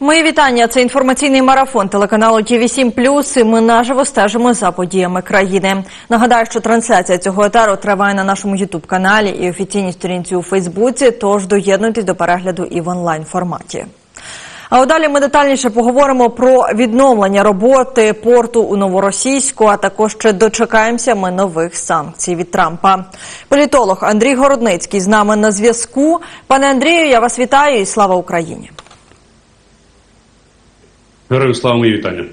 Мої вітання. Це інформаційний марафон телеканалу ТВ 7 і Ми наживо стежимо за подіями країни. Нагадаю, що трансляція цього етеру триває на нашому ютуб каналі і офіційній сторінці у Фейсбуці. Тож доєднуйтесь до перегляду і в онлайн форматі. А далі ми детальніше поговоримо про відновлення роботи порту у Новоросійську, а також ще дочекаємося ми нових санкцій від Трампа. Політолог Андрій Городницький з нами на зв'язку. Пане Андрію, я вас вітаю і слава Україні. Героям слава мої вітання.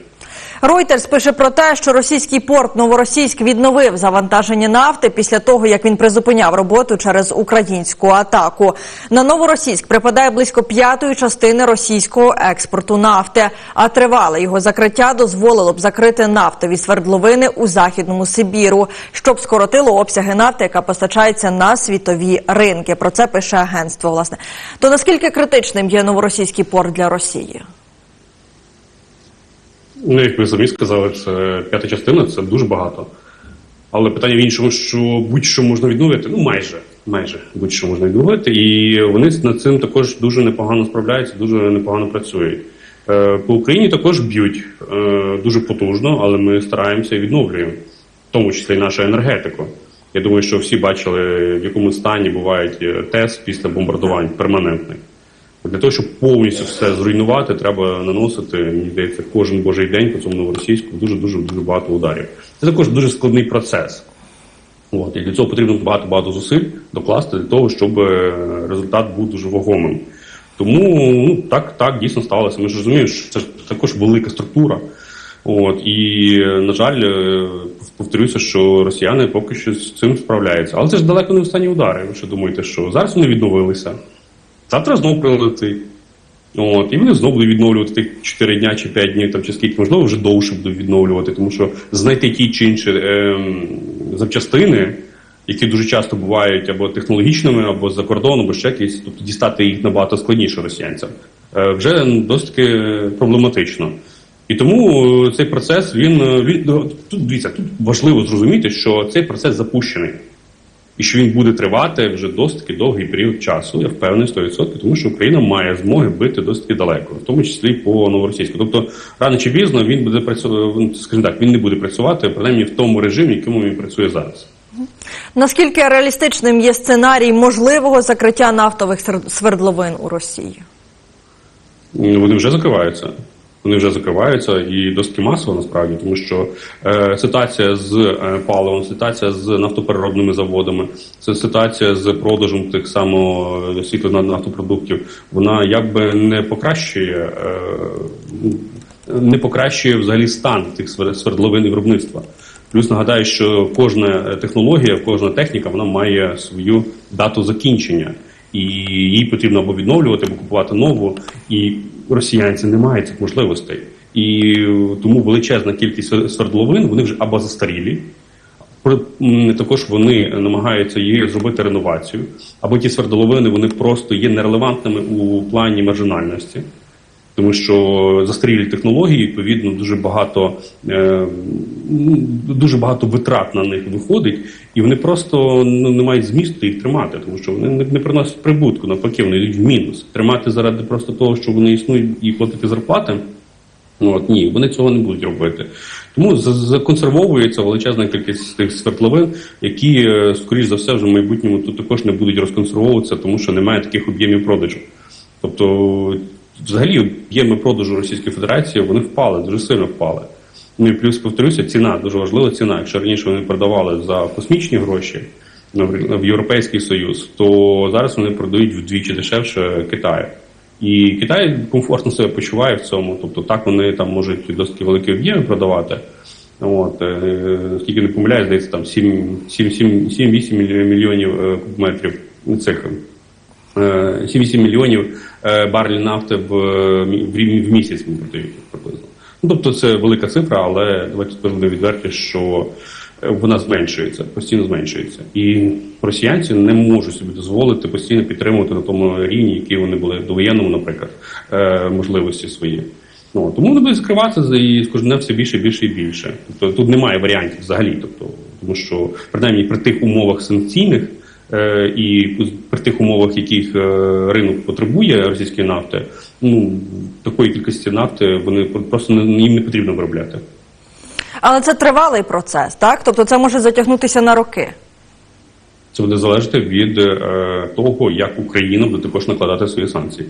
Reuters пише про те, що російський порт Новоросійськ відновив завантаження нафти після того, як він призупиняв роботу через українську атаку. На Новоросійськ припадає близько п'ятої частини російського експорту нафти. А тривале його закриття дозволило б закрити нафтові свердловини у західному Сибіру, щоб скоротило обсяги нафти, яка постачається на світові ринки. Про це пише агентство. Власне, то наскільки критичним є новоросійський порт для Росії? Ну, як ви самі сказали, це п'ята частина, це дуже багато. Але питання в іншому, що будь-що можна відновити, ну майже, майже будь-що можна відновити, і вони над цим також дуже непогано справляються, дуже непогано працюють. Е, По Україні також б'ють е, дуже потужно, але ми стараємося і відновлюємо, в тому числі і нашу енергетику. Я думаю, що всі бачили, в якому стані бувають е, ТЕС після бомбардувань перманентних. Для того, щоб повністю все зруйнувати, треба наносити, мені здається, кожен божий день по цьому новоросійську дуже дуже дуже багато ударів. Це також дуже складний процес. От, і для цього потрібно багато багато зусиль докласти для того, щоб е, результат був дуже вагомим. Тому ну так, так дійсно сталося. Ми ж розуміємо, що це також велика структура. От і на жаль, е, повторюся, що росіяни поки що з цим справляються. Але це ж далеко не останні удари. Ви що думаєте, що зараз вони відновилися? Завтра знову прилетить. От, і вони знову будуть відновлювати тих 4 дня чи 5 днів, там, чи скільки, можливо, вже довше будуть відновлювати, тому що знайти ті чи інші е, запчастини, які дуже часто бувають або технологічними, або з-за кордону, або ще якісь, тобто дістати їх набагато складніше росіянцям, е, вже досить таки проблематично. І тому е, цей процес, він, е, він ну, тут дивіться, тут важливо зрозуміти, що цей процес запущений і що він буде тривати вже досить таки довгий період часу. Я впевнений 100%, тому що Україна має змоги бити досить таки далеко, в тому числі по новоросійську. Тобто рано чи пізно він буде працювати, скажімо так, він не буде працювати принаймні в тому режимі, в якому він працює зараз. Наскільки реалістичним є сценарій можливого закриття нафтових свердловин у Росії? Вони вже закриваються. Вони вже закриваються і досить масово насправді, тому що е, ситуація з е, паливом, ситуація з нафтопереробними заводами, це ситуація з продажем тих само е, світло нафтопродуктів. Вона якби не покращує, е, не покращує взагалі стан тих свер- свердловин і виробництва. Плюс нагадаю, що кожна технологія, кожна техніка вона має свою дату закінчення, і її потрібно або відновлювати, або купувати нову. І росіянці не мають цих можливостей. І е, тому величезна кількість свердловин вони вже або застарілі, також вони намагаються її зробити реновацію, або ті свердловини вони просто є нерелевантними у плані маржинальності. Тому що застарілі технології, відповідно, дуже багато е, ну, дуже багато витрат на них виходить, і вони просто ну, не мають змісту їх тримати, тому що вони не, приносять прибутку, навпаки, вони йдуть в мінус. Тримати заради просто того, що вони існують і платити зарплати. Ну, От ні, вони цього не будуть робити. Тому законсервовується величезна кількість тих свердловин, які, е, скоріш за все, вже в майбутньому тут також не будуть розконсервовуватися, тому що немає таких об'ємів продажу. Тобто, взагалі, об'єми продажу Російської Федерації вони впали, дуже сильно впали. Ну і плюс повторюся, ціна дуже важлива ціна. Якщо раніше вони продавали за космічні гроші в Європейський Союз, то зараз вони продають вдвічі дешевше Китаю. І Китай комфортно себе почуває в цьому. Тобто так вони там можуть досить великі об'єми продавати. От, е, скільки не помиляюсь, здається, там 7-8 мільйонів е, кубометрів цих 7-8 мільйонів е, барелів нафти в, е, в, місяць продають приблизно. Ну, тобто це велика цифра, але давайте будемо відверті, що вона зменшується, постійно зменшується. І росіянці не можуть собі дозволити постійно підтримувати на тому рівні, які вони були до воєнному, наприклад, е, можливості свої. Ну, тому вони будуть закриватися і з кожним все більше, більше і більше. Тобто тут немає варіантів взагалі. Тобто, тому що принаймні при тих умовах санкційних і при тих умовах, яких е, ринок потребує російської нафти, ну такої кількості нафти вони просто не- їм не потрібно виробляти. Але це тривалий процес, так? Тобто це може затягнутися на роки. Це буде залежати від е, того, як Україна буде також накладати свої санкції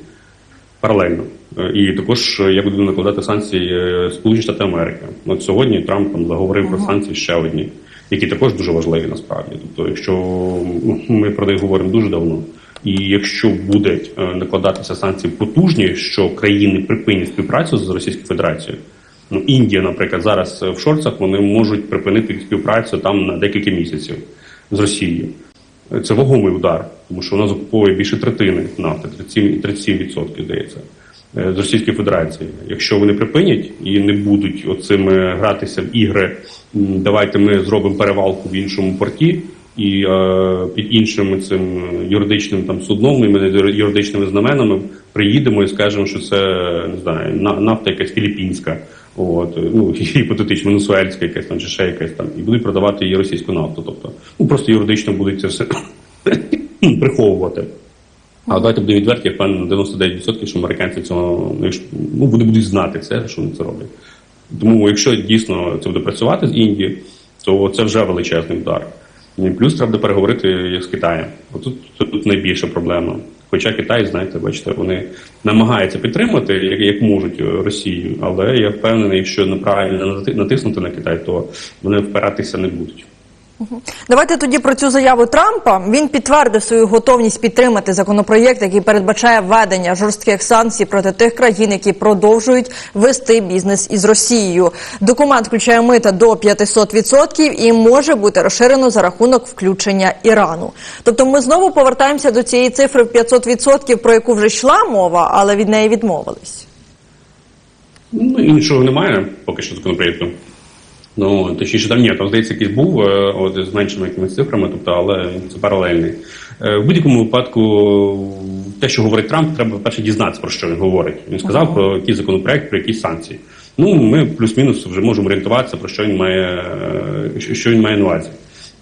паралельно. Е, І також е, як буде накладати санкції е, Сполучені Штати Америки. От сьогодні Трамп там заговорив про санкції ще одні, які також дуже важливі насправді. Тобто, якщо ми про них говоримо дуже давно. І якщо будуть е, накладатися санкції потужні, що країни припинять співпрацю з Російською Федерацією, ну Індія, наприклад, зараз е, в шорцах вони можуть припинити співпрацю там на декілька місяців з Росією. Це вагомий удар, тому що вона закуповує більше третини нафти, 37%, 37% здається, з Російської Федерації. Якщо вони припинять і не будуть оцими гратися в ігри, давайте ми зробимо перевалку в іншому порті. І е, під іншим цим юридичним там судном, і юридичними знаменами приїдемо і скажемо, що це не знаю, на- нафта якась філіппінська, от ну гіпотетично венесуельська якась там чи ще якась там, і будуть продавати її російську нафту. Тобто, ну просто юридично будуть це все приховувати. А давайте будемо відверті, я впевнений на 99%, що американці цього ну, якщо- ну, буде- будуть знати це, що вони це роблять. Тому, якщо дійсно це буде працювати з Індії, то це вже величезний удар. І плюс треба буде переговорити з Китаєм. Отут тут, найбільша проблема. Хоча Китай, знаєте, бачите, вони намагаються підтримати як, як можуть е, Росію, але я впевнений, якщо неправильно нати- натиснути на Китай, то вони впиратися не будуть. Давайте тоді про цю заяву Трампа. Він підтвердив свою готовність підтримати законопроєкт, який передбачає введення жорстких санкцій проти тих країн, які продовжують вести бізнес із Росією. Документ включає мита до 500% і може бути розширено за рахунок включення Ірану. Тобто, ми знову повертаємося до цієї цифри в 500%, про яку вже йшла мова, але від неї відмовились. Ну, іншого немає поки що законопроєкту. Ну, точніше, там ні, там здається, якийсь був е, от, з меншими якимись цифрами, тобто, але це паралельний. Е, В будь-якому випадку, те, що говорить Трамп, треба перше дізнатися, про що він говорить. Він сказав про якийсь законопроект, про якісь санкції. Ну, ми плюс-мінус вже можемо орієнтуватися, про що він має, е, що- що він має на увазі.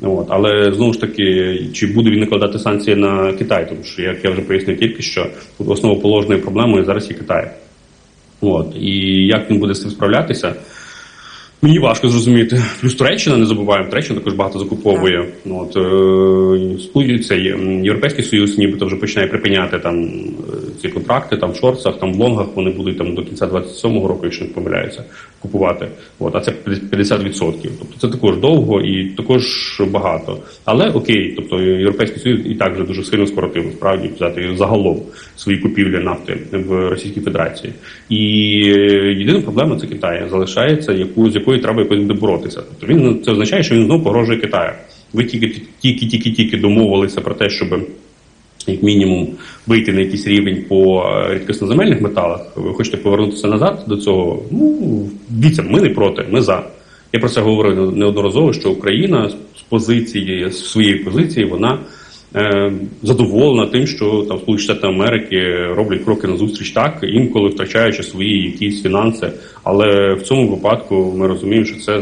От, але знову ж таки, чи буде він накладати санкції на Китай, тому що як я вже пояснив тільки що основоположною проблемою зараз є Китай. От і як він буде з цим справлятися? Мені важко зрозуміти. Плюс Туреччина, не забуваємо, Туреччина також багато закуповує. Ну, От, е, м, Європейський Союз нібито вже починає припиняти там е, ці контракти, там в шорцах, там в лонгах вони будуть там до кінця 27-го року, якщо не помиляюся, купувати. От, а це 50%. Тобто це також довго і також багато. Але окей, тобто Європейський Союз і так вже дуже сильно скоротив насправді взяти загалом свої купівлі нафти в Російській Федерації. І е, єдина проблема це Китай залишається, яку з якою треба якось буде боротися. Тобто він це означає, що він знову погрожує Китаю. Ви тільки тільки тільки тільки домовилися про те, щоб як мінімум вийти на якийсь рівень по е, рідкісноземельних металах. Ви хочете повернутися назад до цього? Ну дивіться, ми не проти, ми за. Я про це говорив неодноразово, що Україна з позиції з своєї позиції вона задоволена тим, що там Сполучені Штати Америки роблять кроки назустріч так, інколи втрачаючи свої якісь фінанси. Але в цьому випадку ми розуміємо, що це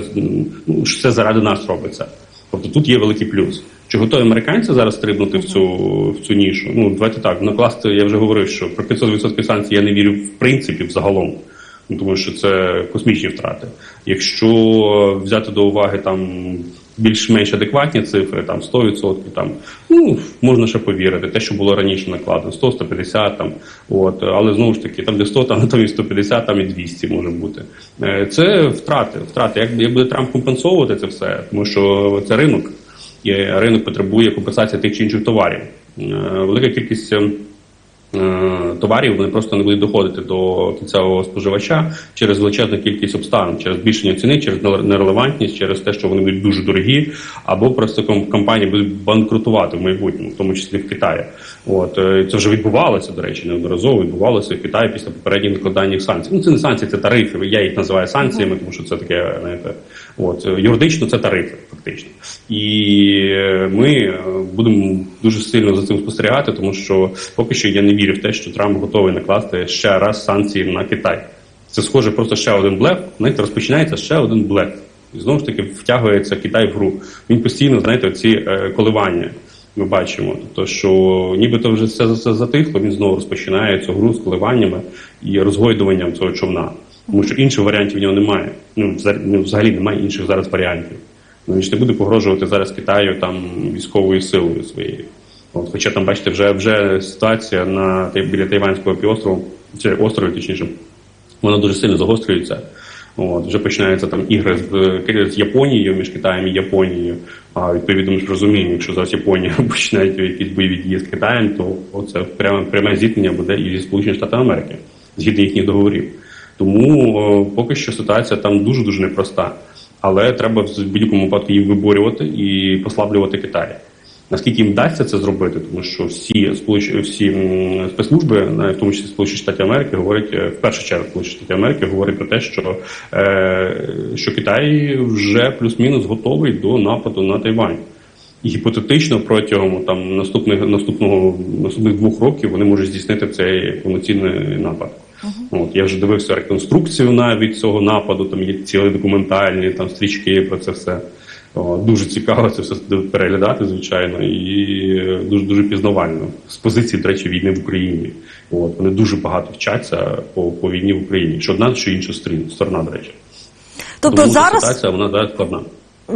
ну, що це заради нас робиться. Тобто тут є великий плюс. Чи готові американці зараз стрибнути в цю в цю нішу? Ну давайте так накласти. Я вже говорив, що про 500% санкцій я не вірю в принципі взагалом. Ну, тому що це космічні втрати. Якщо взяти до уваги там більш-менш адекватні цифри, там 100%, там ну можна ще повірити, те, що було раніше накладено, 100, 150, там от, але знову ж таки, там де 100, там, там і 150, там і 200 може бути. Е, Це втрати. Втрати. Як, як буде Трамп компенсовувати це все, тому що це ринок, і ринок потребує компенсації тих чи інших товарів. Е, Велика кількість. Е, товарів вони просто не будуть доходити до кінцевого споживача через величезну кількість обставин, через збільшення ціни, через нерелевантність, через те, що вони будуть дуже дорогі, або просто компанії будуть банкрутувати в майбутньому, в тому числі в Китаї. От е, це вже відбувалося, до речі, неодноразово відбувалося в Китаї після попередніх накладання санкцій. Ну це не санкції, це тарифи. Я їх називаю санкціями, тому що це таке, знаєте, от е, юридично це тарифи, фактично. І е, ми е, будемо дуже сильно за цим спостерігати, тому що поки що я не вірю в те, що Трамп готовий накласти ще раз санкції на Китай. Це схоже просто ще один блеф. Знаєте, розпочинається ще один блеф. І знову ж таки втягується Китай в гру. Він постійно, знаєте, ці коливання. Ми бачимо, тобто, що нібито вже все, все затихло, він знову розпочинає цю гру з коливаннями і розгойдуванням цього човна. Тому що інших варіантів в нього немає. Ну, взагалі- ну, немає інших зараз варіантів. Ну, він ж не буде погрожувати зараз Китаю там військовою силою своєю. От, хоча там, бачите, вже, вже ситуація на біля Тайванського півострову, чи острову, точніше, вона дуже сильно загострюється. От, вже починаються там ігри з, з Японією, між Китаєм і Японією. А відповідно ми ж розуміємо, якщо зараз Японія починає якісь бойові дії з Китаєм, то це пряме, пряме зіткнення буде і зі Сполучених Штатів Америки, згідно їхніх договорів. Тому о, поки що ситуація там дуже дуже непроста. Але треба в будь-якому випадку їм виборювати і послаблювати Китай. Наскільки їм вдасться це зробити, тому що всі всі спецслужби, в тому числі Сполучені Штати Америки, говорять е, в першу чергу Сполучені Штати Америки говорять про те, що, е, що Китай вже плюс-мінус готовий до нападу на Тайвань. І гіпотетично протягом там наступних наступного наступних двох років вони можуть здійснити цей повноцінний напад. От я вже дивився реконструкцію навіть цього нападу. Там є цілі документальні там стрічки про це все. О, дуже цікаво це все переглядати, звичайно, і дуже дуже пізнавально з позиції, до речі, війни в Україні. От вони дуже багато вчаться по, по війні в Україні. Що одна, що інша сторона, до речі. Тобто Тому зараз, ситуація вона да, складна.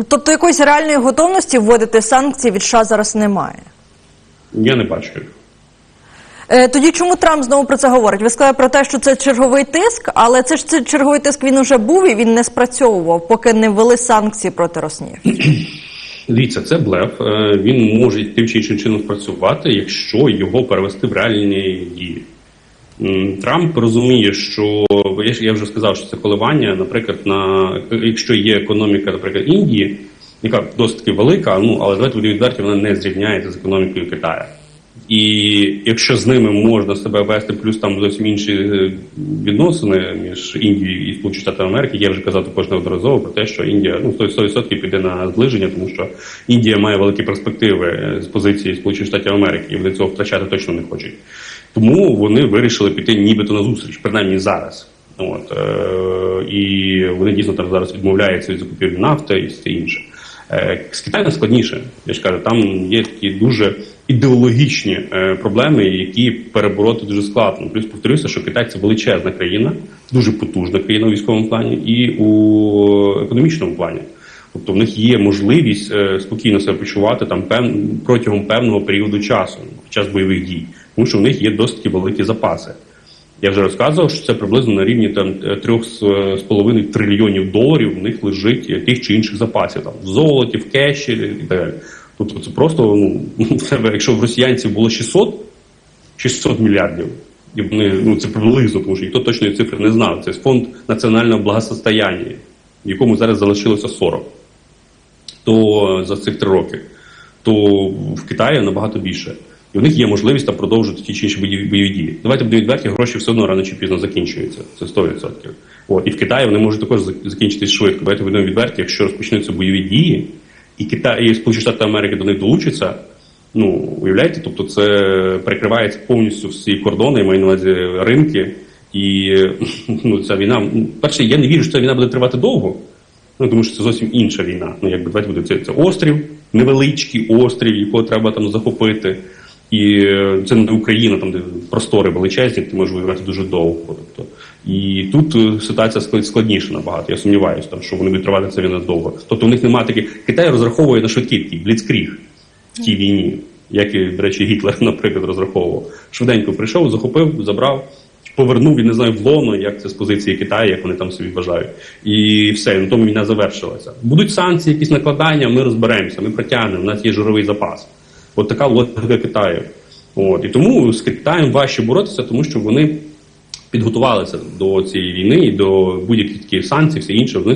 тобто якоїсь реальної готовності вводити санкції від США зараз немає. Я не бачу. Е, Тоді чому Трамп знову про це говорить? Ви сказали про те, що це черговий тиск, але це ж це черговий тиск він уже був і він не спрацьовував, поки не ввели санкції проти Роснефті. Дивіться, це блеф. Е, Він може тим чи іншим чином спрацювати, якщо його перевести в реальні дії. Трамп розуміє, що я вже сказав, що це коливання, наприклад, на якщо є економіка, наприклад, Індії, яка досить велика, ну але давайте відверті, вона не зрівняється з економікою Китаю. І якщо з ними можна себе вести, плюс там зовсім інші е, відносини між Індією і Сполученими Штатами Америки, я вже казав також неодноразово про те, що Індія ну 100% піде на зближення, тому що Індія має великі перспективи е, з позиції Сполучених Штатів Америки, і вони цього втрачати точно не хочуть. Тому вони вирішили піти нібито на зустріч, принаймні зараз. От е, і вони дійсно там зараз відмовляються від закупівлі нафти і все інше. Е, з Китаєм складніше. Я ж кажу, там є такі дуже ідеологічні е, проблеми, які перебороти дуже складно. Плюс повторюся, що Китай це величезна країна, дуже потужна країна у військовому плані і у економічному плані. Тобто в них є можливість е, спокійно себе почувати там протягом певного періоду часу під час бойових дій, тому що в них є досить великі запаси. Я вже розказував, що це приблизно на рівні там е, трьох з з половиною трильйонів доларів в них лежить е, тих чи інших запасів там в золоті, в кеші і так далі. Тобто це просто ну в себе, якщо в росіянців було 600, 600 мільярдів, і вони ну це приблизно, тому що ніхто точної цифри не знав. Це фонд національного благосостояння, в якому зараз залишилося 40 то за цих три роки, то в Китаї набагато більше. І у них є можливість там продовжити ті чи інші бойові дії. Давайте будемо відверті, гроші все одно рано чи пізно закінчуються. Це 100%. От. І в Китаї вони можуть також закінчитись швидко. Давайте будемо відверті, якщо розпочнуться бойові дії, і Китай і Сполучені Штати Америки до них долучаться. Ну, уявляєте, тобто це перекривається повністю всі кордони, маю на увазі ринки. І ну, ця війна, ну, перше, я не вірю, що ця війна буде тривати довго. Ну, тому що це зовсім інша війна. Ну, якби давайте буде це, це острів, невеличкий острів, якого треба там захопити. І це не Україна, там де простори величезні, ти можеш воювати дуже довго. Тобто. І тут е, ситуація складніша набагато. Я сумніваюся, там, що вони будуть тривати це війна довго. Тобто у них немає таких. Китай розраховує на швидкий такий бліцкріг в тій війні, як і, до речі, Гітлер, наприклад, розраховував. Швиденько прийшов, захопив, забрав, повернув, я не знаю, в лоно, як це з позиції Китаю, як вони там собі вважають. І все, на тому війна завершилася. Будуть санкції, якісь накладання, ми розберемося, ми протягнемо, у нас є жировий запас. От така логіка Китаю. От. І тому з Китаєм важче боротися, тому що вони підготувалися до цієї війни і до будь-яких таких санкцій, все інше, вони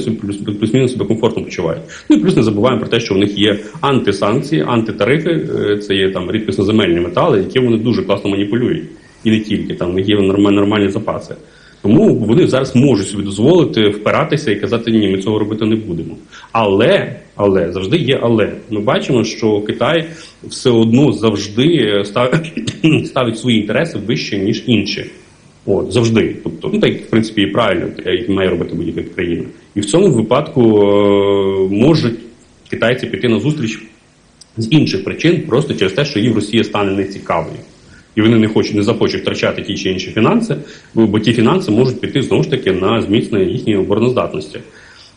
плюс-мінус себе комфортно почувають. Ну і плюс не забуваємо про те, що в них є антисанкції, антитарифи, е, це є там рідкісноземельні метали, які вони дуже класно маніпулюють. І не тільки там є нормальні запаси. Тому вони зараз можуть собі дозволити впиратися і казати, ні, ми цього робити не будемо. Але, але завжди є але. Ми бачимо, що Китай все одно завжди ставить, ставить свої інтереси вище, ніж інші. От, завжди. Тобто, ну так, в принципі, і правильно, як має робити будь-яка країна. І в цьому випадку е, можуть китайці піти на зустріч з інших причин, просто через те, що їм Росія стане нецікавою. І вони не хочуть, не захочуть втрачати ті чи інші фінанси, бо, ті фінанси можуть піти знову ж таки на зміцнення їхньої обороноздатності.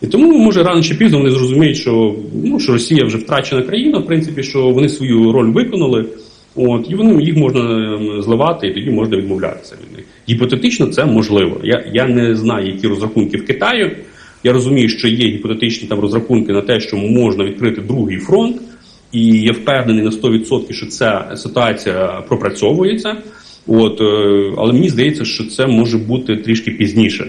І тому, може, рано чи пізно вони зрозуміють, що, ну, що Росія вже втрачена країна, в принципі, що вони свою роль виконали, от, і вони, їх можна ем, зливати, і тоді можна відмовлятися від них. Гіпотетично це можливо. Я, я не знаю, які розрахунки в Китаю. Я розумію, що є гіпотетичні там розрахунки на те, що можна відкрити другий фронт, і я впевнений на 100%, що ця ситуація пропрацьовується. От, е, але мені здається, що це може бути трішки пізніше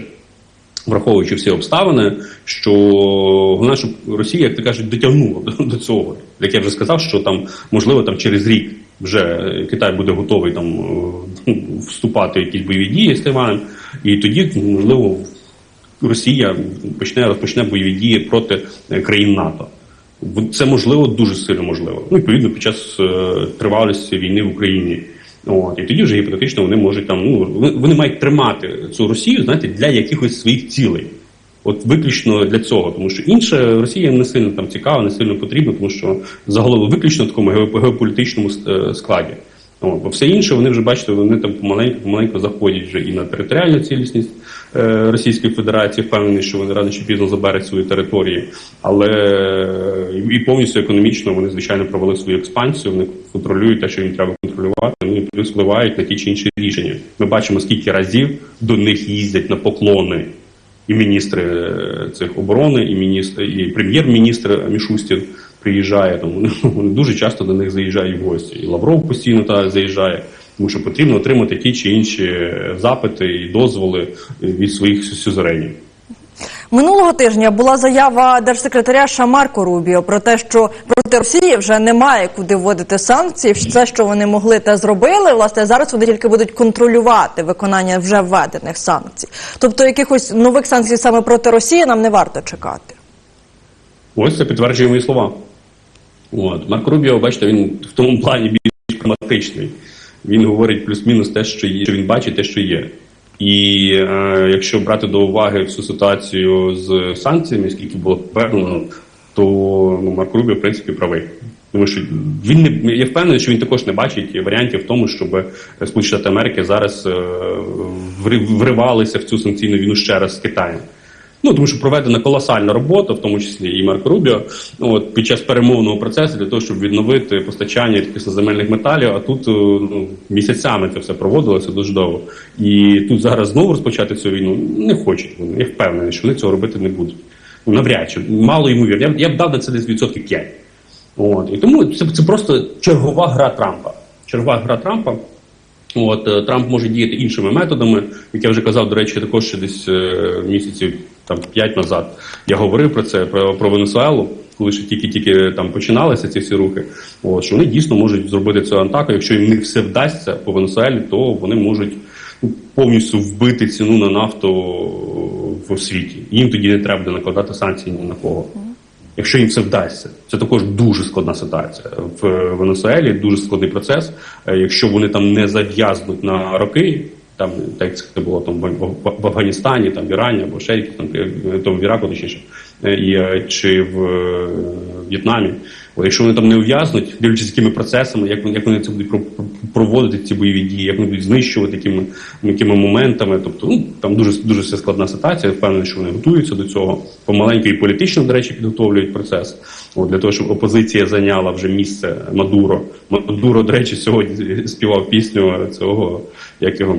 враховуючи всі обставини, що головне, щоб Росія, як ти кажуть, дотягнула до, цього. Як я вже сказав, що там можливо там через рік вже Китай буде готовий там е, вступати в якісь бойові дії з Тайванем, і тоді можливо Росія почне розпочне бойові дії проти е, країн НАТО. Це можливо дуже сильно можливо. Ну відповідно під час е, тривалості війни в Україні. От і тоді вже гіпотетично вони можуть там. Ну вони- мають тримати цю Росію, знаєте, для якихось своїх цілей. От виключно для цього, тому що інше Росія не сильно там цікава, не сильно потрібна, тому що загалом виключно в такому геополітичному е, складі. От, бо все інше вони вже бачите, вони там помаленьку заходять вже і на територіальну цілісність Російської Федерації, впевнений, що вони рано чи пізно заберуть свої території, але е, і повністю економічно вони звичайно провели свою експансію. Вони контролюють те, що їм треба контролювати. Ну і плюс впливають на ті чи інші рішення. Ми бачимо, скільки разів до них їздять на поклони і міністри е, цих оборони, і міністр, і прем'єр-міністр Мішустін приїжджає. Тому вони, дуже часто до них заїжджають в гості. І Лавров постійно так заїжджає, тому що потрібно отримати ті чи інші запити і дозволи від своїх сюзеренів. Минулого тижня була заява держсекретаря Шамарко Рубіо про те, що проти Росії вже немає куди вводити санкції. Все, що вони могли, те зробили. Власне, зараз вони тільки будуть контролювати виконання вже введених санкцій. Тобто, якихось нових санкцій саме проти Росії нам не варто чекати. Ось це підтверджує мої слова. От. Марко Рубіо, бачите, він в тому плані більш прагматичний. Він говорить плюс-мінус те, що є, що він бачить те, що є. І е, якщо брати до уваги всю ситуацію з санкціями, скільки було повернено, то ну, Марко Рубіо, в принципі, правий. Тому що він не я впевнений, що він також не бачить варіантів в тому, щоб Сполучені Штати Америки зараз е, вривалися в цю санкційну війну ще раз з Китаєм. Ну тому що проведена колосальна робота, в тому числі і Марко Рубіо, от під час перемовного процесу для того, щоб відновити постачання рідкісноземельних металів. А тут е, ну, місяцями це все проводилося дуже довго. І тут зараз знову розпочати цю війну не хочуть. Вони я впевнений, що вони цього робити не будуть. Навряд чи мало ймовірно. Я, я б дав на це десь відсотків 5. От і тому це, це просто чергова гра Трампа. Чергова гра Трампа. От е, Трамп може діяти іншими методами. Як я вже казав, до речі, також ще десь е, місяців там п'ять назад я говорив про це про, про Венесуелу, коли ще тільки-тільки там починалися ці всі рухи. От що вони дійсно можуть зробити цю атаку. Якщо їм не все вдасться по Венесуелі, то вони можуть ну, повністю вбити ціну на нафту в світі. Їм тоді не треба накладати санкції ні на кого. Якщо їм це вдасться, це також дуже складна ситуація в Венесуелі. Дуже складний процес. Е, Якщо вони там не зав'язнуть на роки, там так це було там в, Афганістані, там в Ірані або ще там е, то в Іраку, точніше, е, і е, чи в В'єтнамі. Якщо вони там не ув'язнуть, дивлячись якими процесами, як вони як вони це будуть про- про- проводити ці бойові дії, як вони будуть знищувати якими, якими моментами. Тобто, ну там дуже дуже все складна ситуація. Я впевнений, що вони готуються до цього. Помаленьку і політично, до речі, підготовлюють процес. От для того, щоб опозиція зайняла вже місце Мадуро. Мадуро, до речі, сьогодні співав пісню цього як його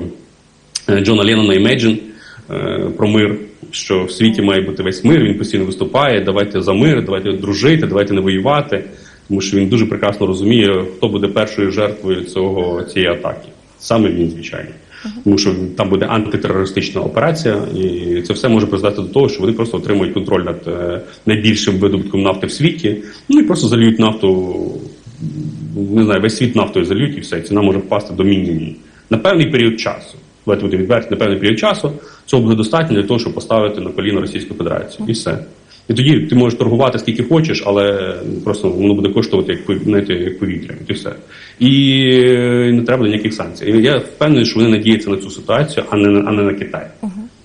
Джона Леннона Imagine е, про мир, що в світі має бути весь мир. Він постійно виступає. Давайте за мир, давайте дружити, давайте не воювати. Тому що він дуже прекрасно розуміє, хто буде першою жертвою цього цієї атаки. Саме він, звичайно. Тому що там буде антитерористична операція, і це все може призвести до того, що вони просто отримують контроль над е, найбільшим видобутком нафти в світі, ну і просто зальють нафту не знаю, весь світ нафтою зальють і все, ціна може впасти до мінімуму. На певний період часу. Давайте бути відверті, на певний період часу цього буде достатньо для того, щоб поставити на коліна Російську Федерацію. І все. І тоді ти можеш торгувати скільки хочеш, але просто воно буде коштувати як знаєте, як повітря. І все. І е, не треба ніяких санкцій. І я впевнений, що вони надіються на цю ситуацію, а не на а не на Китай.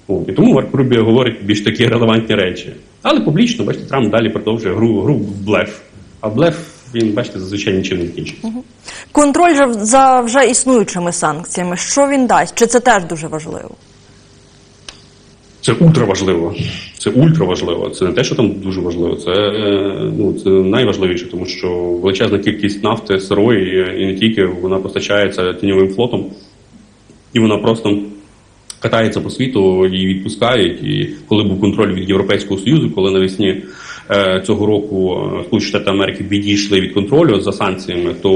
От. І тому Марк Рубіо говорить більш такі релевантні речі. Але публічно, бачите, Трамп далі продовжує гру, гру в блеф. А блеф він, бачите, зазвичай нічим не закінчиться. Контроль же за вже існуючими санкціями. Що він дасть? Чи це теж дуже важливо? Це ультра важливо. Це ультра важливо. Це не те, що там дуже важливо. Це е, ну це найважливіше, тому що величезна кількість нафти сирої е, і не тільки вона постачається тіньовим флотом, і вона просто катається по світу, її відпускають. І коли був контроль від Європейського союзу, коли навесні цього року е, Сполучені Штати Америки відійшли від контролю за санкціями, то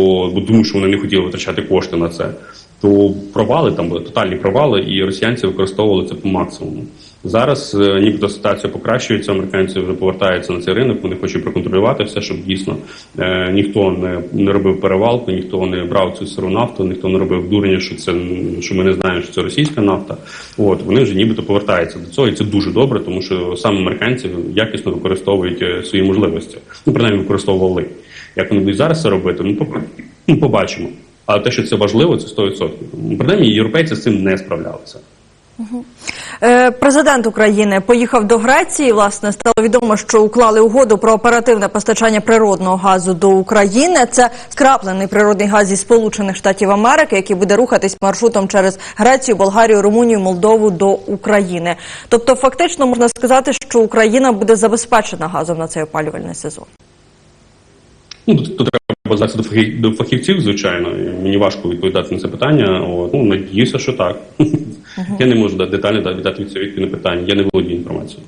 тому, що вони не хотіли витрачати кошти на це. То провали там були тотальні провали, і росіянці використовували це по максимуму. Зараз е, нібито ситуація покращується. Американці вже повертаються на цей ринок. Вони хочуть проконтролювати все, щоб дійсно е, ніхто не, не робив перевалку, ніхто не брав цю сиру нафту, ніхто не робив дурення, що це що ми не знаємо, що це російська нафта. От вони вже нібито повертаються до цього, і це дуже добре, тому що саме американці якісно використовують е, свої можливості. Ну принаймні використовували. Як вони будуть зараз це робити? Ну побачимо. Але те, що це важливо, це 100%. Ну, Принаймні, європейці з цим не справлялися. Е, Президент України поїхав до Греції. Власне стало відомо, що уклали угоду про оперативне постачання природного газу до України. Це скраплений природний газ зі Сполучених Штатів Америки, який буде рухатись маршрутом через Грецію, Болгарію, Румунію, Молдову до України. Тобто, фактично можна сказати, що Україна буде забезпечена газом на цей опалювальний сезон. Ну, тут, треба звертатися до фахівців, звичайно. Мені важко відповідати на це питання. От, ну, надіюся, що так. Я не можу дати детально дати віддати від відповідь на питання. Я не володію інформацією.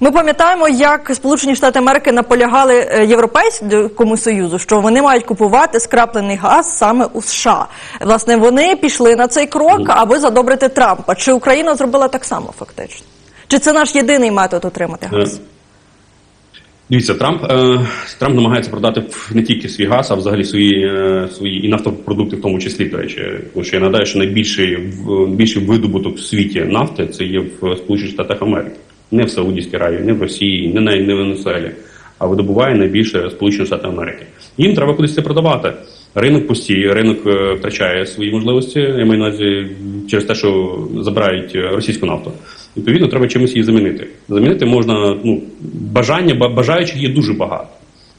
Ми пам'ятаємо, як Сполучені Штати Америки наполягали е, Європейському Союзу, що вони мають купувати скраплений газ саме у США. Власне, вони пішли на цей крок, аби задобрити Трампа. Чи Україна зробила так само фактично? Чи це наш єдиний метод отримати газ? Дивіться, Трамп е, Трамп намагається продати не тільки свій газ, а взагалі свої е, свої і нафтопродукти, в тому числі до речі. Тому що я нагадаю, що найбільший в- більший видобуток в світі нафти це є в Сполучених Штатах Америки, не в Саудівській Аравії, не в Росії, не на не в Венесуелі, а видобуває найбільше Сполучені Штати Америки. Їм треба кудись це продавати. Ринок пустіє, ринок е, втрачає свої можливості. Я маю на увазі через те, що забирають е, російську нафту. Відповідно, треба чимось її замінити. Замінити можна ну бажання, бажаючих є дуже багато.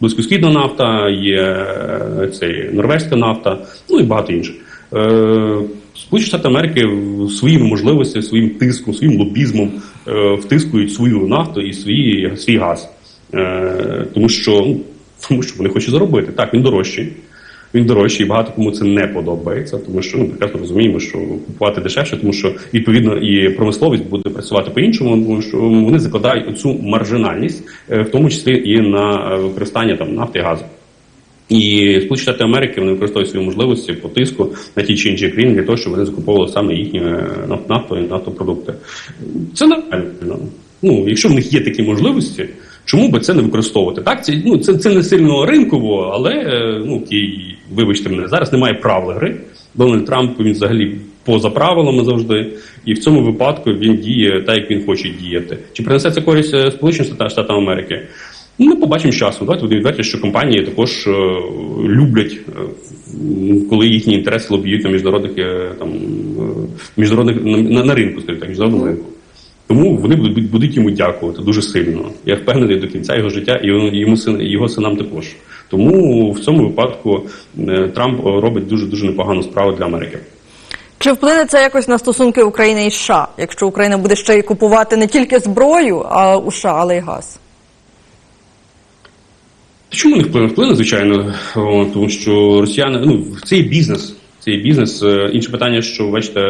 Близькосхідна нафта, є е, цей норвезька нафта, ну і багато інших. Е, Сполучені Штати Америки своїми можливостями, своїм тиском, своїм лобізмом е, втискують свою нафту і свій, свій газ. Тому що ну, тому що вони хочуть заробити. Так, він дорожчий. Він дорожчий, і багато кому це не подобається, тому що ну прекрасно розуміємо, що купувати дешевше, тому що відповідно і промисловість буде працювати по-іншому, тому що вони закладають оцю маржинальність, е, в тому числі і на е, використання там нафти і газу. І Сполучені Штати Америки вони використовують свої можливості по тиску на ті чи інші країни для того, щоб вони закуповували саме їхні е, нафту і нафтопродукти. Це нормально. Ну, якщо в них є такі можливості, чому би це не використовувати? Так, це ну це, це не сильно ринково, але е, ну і, вибачте мене, зараз немає правил гри. Дональд Трамп він взагалі поза правилами завжди, і в цьому випадку він діє так, як він хоче діяти. Чи принесе це користь е, Сполученим Штатам- Америки? Ну, ми побачимо з часом. Давайте будемо відверті, що компанії також е, люблять, коли їхні інтереси лобіюють на міжнародних там міжнародних на, на, на ринку, скажімо так, міжнародному ринку. Тому вони будуть, будуть йому дякувати дуже сильно. Я впевнений до кінця його життя, і йому- син, його синам також. Тому в цьому випадку е, Трамп е, робить дуже дуже непогану справу для Америки. Чи вплине це якось на стосунки України і США, якщо Україна буде ще й купувати не тільки зброю, а у США, але й газ? Чому не вплине? Вплине, звичайно, тому що росіяни, ну, це є бізнес. Це є бізнес. Е, Інше питання, що бачите,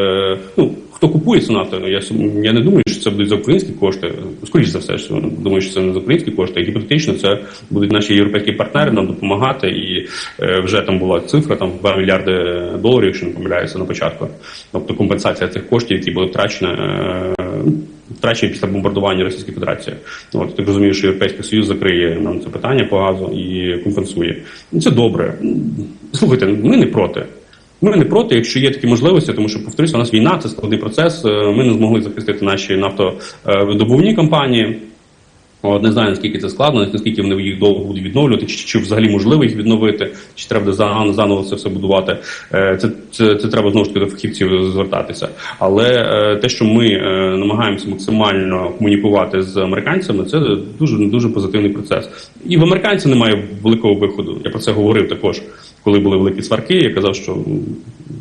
ну хто купує цю нафту? Я я не думаю, що це будуть за українські кошти. Скоріше за все, що думаю, що це не за українські кошти. Гіпотетично, це будуть наші європейські партнери нам допомагати. І е, вже там була цифра, там 2 мільярди доларів, якщо не помиляюся на початку. Тобто компенсація цих коштів, які були втрачені. е, Втрачені після бомбардування Російської Федерації. От так розумію, що Європейський Союз закриє нам це питання по газу і компенсує. Ну, Це добре. Слухайте, ми не проти. Ми не проти, якщо є такі можливості, тому що повторюся, у нас війна, це складний процес. е, Ми не змогли захистити наші нафтодобувні компанії. От, не знаю, наскільки це складно, наскільки вони їх довго будуть відновлювати, чи, чи взагалі можливо їх відновити, чи треба заново, це все будувати. Е, Це, це, це треба знову ж таки до фахівців звертатися. Але е, те, що ми намагаємося максимально комунікувати з американцями, це дуже дуже позитивний процес. І в американців немає великого виходу. Я про це говорив також, коли були великі сварки. Я казав, що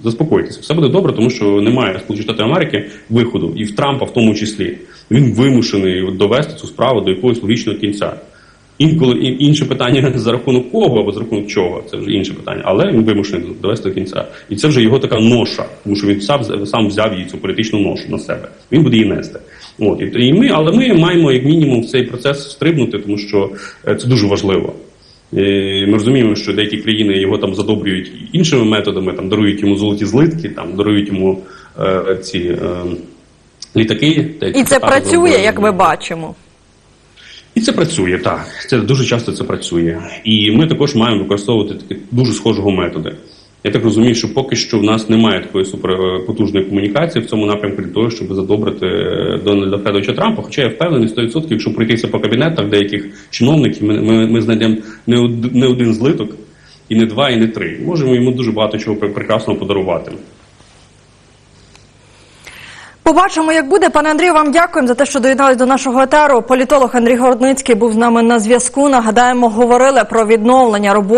заспокойтеся, все буде добре, тому що немає Штатів Америки виходу, і в Трампа в тому числі. Він вимушений довести цю справу до якогось логічного кінця. Інколи інше питання за рахунок кого або за рахунок чого, це вже інше питання, але він вимушений довести до кінця. І це вже його така ноша, тому що він сам, сам взяв її цю політичну ношу на себе. Він буде її нести. От і, і ми, але ми маємо як мінімум цей процес стрибнути, тому що е, це дуже важливо. Е, Ми розуміємо, що деякі країни його там задобрюють іншими методами, там дарують йому золоті злитки, там дарують йому е, ці е, літаки. так, І це працює, як ми бачимо. І це працює, так. Це дуже часто це працює. І ми також маємо використовувати такі дуже схожого методи. Я так розумію, що поки що в нас немає такої суперпотужної комунікації в цьому напрямку для того, щоб задобрити е, Дональда Федоровича Трампа. Хоча я впевнений 100%, якщо пройтися по кабінетах деяких чиновників, ми, ми, ми знайдемо не, од, не один злиток, і не два, і не три. Можемо йому дуже багато чого прекрасного подарувати. Побачимо, як буде. Пане Андрію, вам дякуємо за те, що доєднались до нашого етеру. Політолог Андрій Городницький був з нами на зв'язку. Нагадаємо, говорили про відновлення роботи.